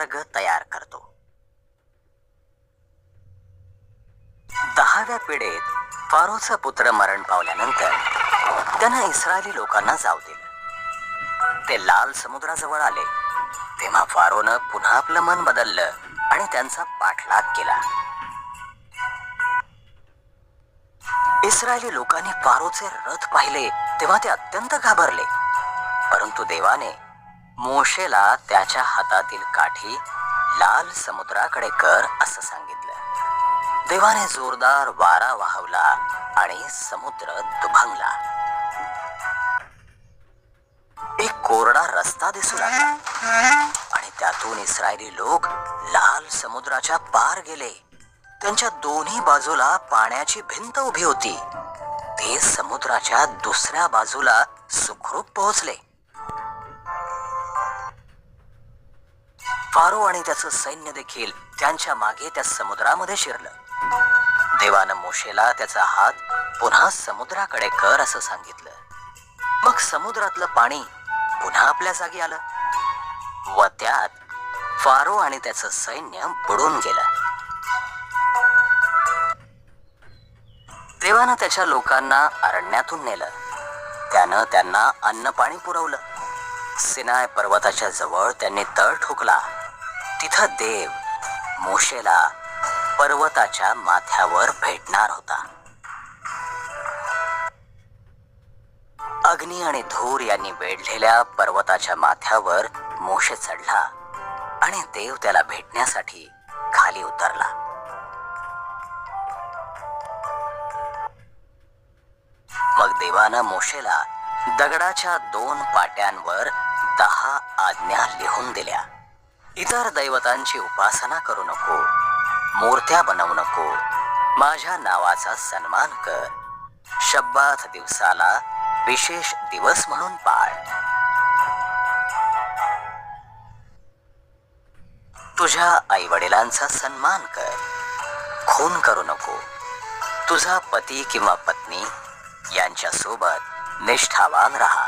मार्ग तयार करतो. दहाव्या पिढीत फारोचा पुत्र मरण पावल्यानंतर त्यांना इस्रायली लोकांना जाऊ दिलं. ते लाल समुद्राजवळ आले. तेव्हा फारोनं पुन्हा आपलं मन बदललं आणि त्यांचा पाठलाग केला. इस्रायली लोकांनी फारोचे रथ पाहिले तेव्हा ते अत्यंत घाबरले. परंतु देवाने मोशेला त्याच्या हातातील काठी लाल समुद्राकडे कर असं सांगितलं. देवाने जोरदार वारा वाहवला आणि समुद्र दुभंगला. एक कोरडा रस्ता दिसू लागला. आणि त्यातून इस्रायली लोक लाल समुद्राच्या पार गेले. त्यांच्या दोन्ही बाजूला पाण्याची भिंत उभी होती. ते समुद्राच्या दुसऱ्या बाजूला सुखरूप पोहोचले. फारो आणि त्याचं सैन्य देखील त्यांच्या मागे त्या समुद्रामध्ये शिरलं. देवानं मोशेला त्याचा हात पुन्हा समुद्राकडे कर असं सांगितलं. मग समुद्रातलं पाणी पुन्हा आपल्या जागी आलं. व त्यात फारो आणि त्याचं सैन्य बुडून गेलं. देवानं त्याच्या लोकांना अरण्यातून नेलं. त्यानं त्यांना अन्न पाणी पुरवलं. सिनाय पर्वताच्या जवळ त्यांनी तळ ठोकला. तिथं देव मोशेला पर्वताच्या माथ्यावर भेटणार होता. अग्नी आणि धूर यांनी वेढलेल्या पर्वताच्या माथ्यावर मोशे चढला आणि देव त्याला भेटण्यासाठी खाली उतरला. मग देवानं मोशेला दगडाच्या दोन पाट्यांवर दहा आज्ञा लिहून दिल्या. इतर दैवतांची उपासना करू नको. मूर्त्या बनवू नको. माझ्या नावाचा सन्मान कर. शब्बात दिवसाला विशेष दिवस म्हणून पाळ. तुझ्या आई वडिलांचा सन्मान कर. खून करू नको. तुझा पती किंवा पत्नी यांच्या सोबत निष्ठावान राहा.